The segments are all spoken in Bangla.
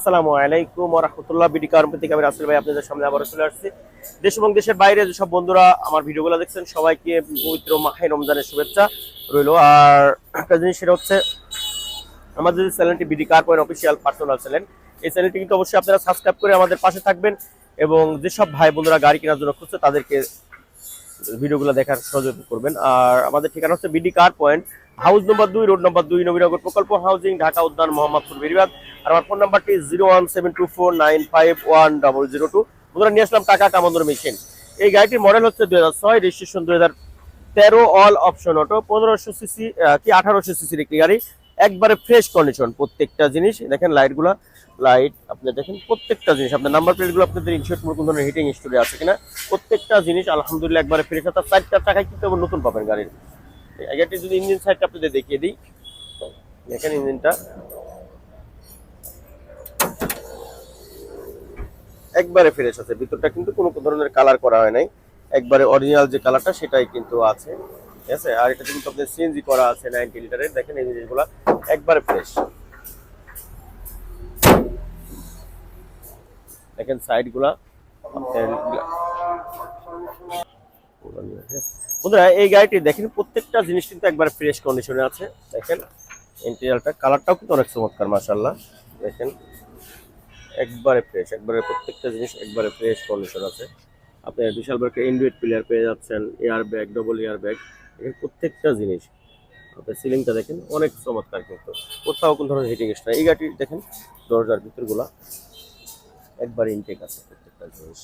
আসসালামু আলাইকুম রহমতুল্লাহ। বিডি কারণ থেকে আমি রাসেল ভাই আপনাদের সামনে আবার চলে আসছি। দেশ এবং দেশের বাইরে যেসব বন্ধুরা আমার ভিডিওগুলো দেখছেন, সবাইকে পবিত্র মাহে রমজানের শুভেচ্ছা রইল। আর একটা জিনিস সেটা হচ্ছে, আমাদের যে চ্যানেলটি BD car point official personal channel, এই চ্যানেলটি কিন্তু অবশ্যই আপনারা সাবস্ক্রাইব করে আমাদের পাশে থাকবেন এবং যেসব ভাই বন্ধুরা গাড়ি কেনার জন্য খুঁজছে তাদেরকে ভিডিওগুলো দেখার সহযোগ করবেন। আর আমাদের ঠিকানা হচ্ছে BD car point house number দুই রোড নম্বর দুই, নবীনগর প্রকল্প হাউজিং ঢাকা উদ্যান, মোহাম্মদপুর বেরিবাদ আর আমার ফোন নাম্বারটি zero one seven two four nine five one double zero two বন্ধুরা, নিয়ে আসলাম টাকা কামান্দর মেশিন এই গাড়িটির মডেল হচ্ছে দুই হাজার ছয় রেজিস্ট্রেশন দুই হাজার তেরো অল অপশন অটো পনেরোশো সিসি কি আঠারোশো সিসির একটি গাড়ি। একবারে ফ্রেশ কন্ডিশন প্রত্যেকটা জিনিস দেখেন লাইটগুলো লাইট আপনি দেখেন প্রত্যেকটা জিনিস, আপনার নাম্বার প্লেটগুলো আপনাদের ইনশিওর কোনো ধরনের হিটিং স্টোরি আছে কিনা, প্রত্যেকটা জিনিস আলহামদুলিল্লাহ একবারে ফ্রেশ আছে চারটা টাকায় কিন্তু আবার নতুন পাবেন গাড়ির। এই গাড়িটি যদি ইঞ্জিন সাইডটা আপনাদের দেখিয়ে দিই, দেখেন ইঞ্জিনটা একবারে ফ্রেশ আছে, ভিতরটা কিন্তু কোনো ধরনের কালার করা হয় নাই। একবারে অরিজিনাল যে কালারটা সেটাই কিন্তু আছে। ঠিক আছে? আর এটা কিন্তু আপনাদের সিএনজি করা আছে নাইনটি লিটারের দেখেন এই জিনিসগুলো একবারে ফ্রেশ দেখেন সাইডগুলা বন্ধুরা, এই গাড়িটি দেখেন, প্রত্যেকটা জিনিস কিন্তু একবারে ফ্রেশ কন্ডিশনে আছে। দেখেন ইন্টেরিয়ালটা কালারটাও কিন্তু অনেক চমৎকার মাশাল্লাহ দেখেন, একবারে ফ্রেশ একবারে প্রত্যেকটা জিনিস একবারে ফ্রেশ কন্ডিশন আছে। আপনি বিশাল বড় এন্ড্রয়েড প্লেয়ার পেয়ে যাচ্ছেন air bag double air bag প্রত্যেকটা জিনিস। আপনি সিলিংটা দেখেন, অনেক চমৎকার কিন্তু। কোথাও কোন ধরনের হিটিং না এই গাড়িটি দেখেন, দরজার ভিতরগুলা একবার ইনটেক আছে প্রত্যেকটা জিনিস।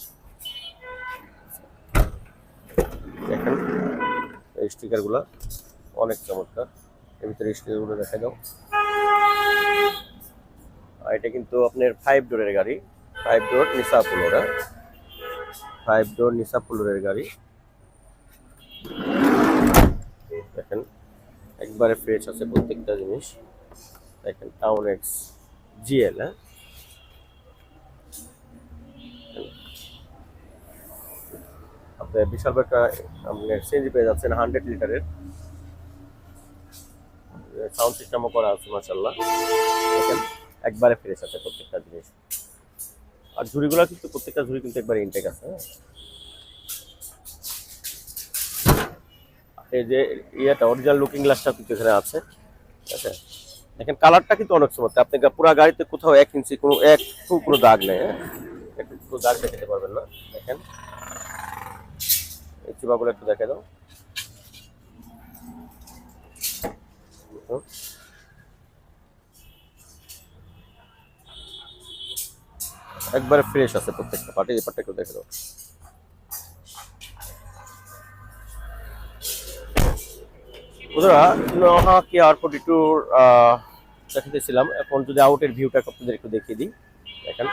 দেখেন, এই স্টিকারগুলো অনেক চমৎকার। এর ভিতরে স্টিকারগুলো দেখা দাও আর এটা কিন্তু আপনার ফাইভ ডোরের গাড়ি। ফাইভ ডোর নিসা পুলোরা ফাইভ ডোর নিসা পুলোরের গাড়ি দেখেন একবারে ফ্রেশ আছে প্রত্যেকটা জিনিস। দেখেন টাউন এক্স জিএল হ্যাঁ? আপনি বিশাল একটা আপনার পেয়ে যাচ্ছেন হান্ড্রেড লিটারের সাউন্ড সিস্টেমও করা আছে মাসাল্লাহ একবারে ফ্রেশ আছে প্রত্যেকটা জিনিস। আর ঝুড়িগুলো কিন্তু, প্রত্যেকটা ঝুড়ি কিন্তু একবার ইনটেক আছে হ্যাঁ? এই যে ইয়েটা অরিজিনাল লুকিং গ্লাসটা কিন্তু এখানে আছে। আছে দেখেন কালারটা কিন্তু অনেক সময় আপনি পুরো গাড়িতে কোথাও এক ইঞ্চি কোনো এক কোনো দাগ নেই হ্যাঁ? একটু দাগ দেখাতে পারবেন না। দেখেন। এই চিবাগুলো একটু দেখে দাও। একবারে ফ্রেশ আছে প্রত্যেকটা পার্টি এই পার্টটা একটু দেখে দাও। বন্ধুরা, নোহা কে ফোর্টি দেখাতেছিলাম। এখন যদি আউটের ভিউটা আপনাদের একটু দেখিয়ে দিই। দেখেন।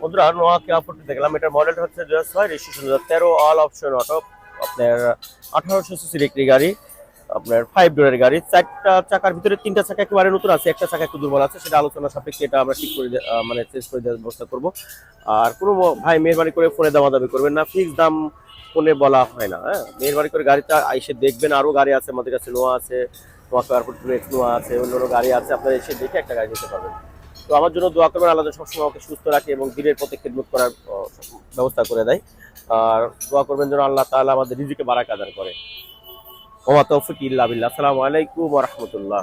বন্ধুরা নোয়া কে আপডেট দেখলাম। এটার মডেলটা হচ্ছে দু হাজার ছয় রেজিস্ট্রেশন দু হাজার তেরো অল অপশন অটো আপনার আঠারোশো সিসির একটি গাড়ি, আপনার ফাইভ ডোরের গাড়ি। চারটা চাকার ভিতরে তিনটা চাকা একেবারে নতুন আছে, একটা চাকা একটু দুর্বল আছে, সেটা আলোচনা সাপেক্ষে এটা আমরা ঠিক করে মানে চেঞ্জ করে দেওয়ার ব্যবস্থা করব। আর কোনো ভাই মেহরবানি করে ফোনে দামা দাবি করবেন না ফিক্স দাম ফোনে বলা হয় না হ্যাঁ? মেহরবানি করে গাড়িটা এসে দেখবেন, আরও গাড়ি আছে, আমাদের কাছে নোয়া আছে, নোয়া এয়ারপোর্ট নোয়া আছে অন্য গাড়ি আছে, আপনারা এসে দেখে একটা গাড়ি নিতে পারবেন। তো আমার জন্য দোয়া করবেন, আল্লাহ সব সবসময় আমাকে সুস্থ রাখে এবং দিনের পথে খেদমত করার ব্যবস্থা করে দেয়। আর দোয়া করবেন যেন আল্লাহ তাআলা আমাদের নিজেকে বারাকা দান করে। ওমা তৌফিক ইল্লা আসসালামু আলাইকুম রাহমাতুল্লাহ।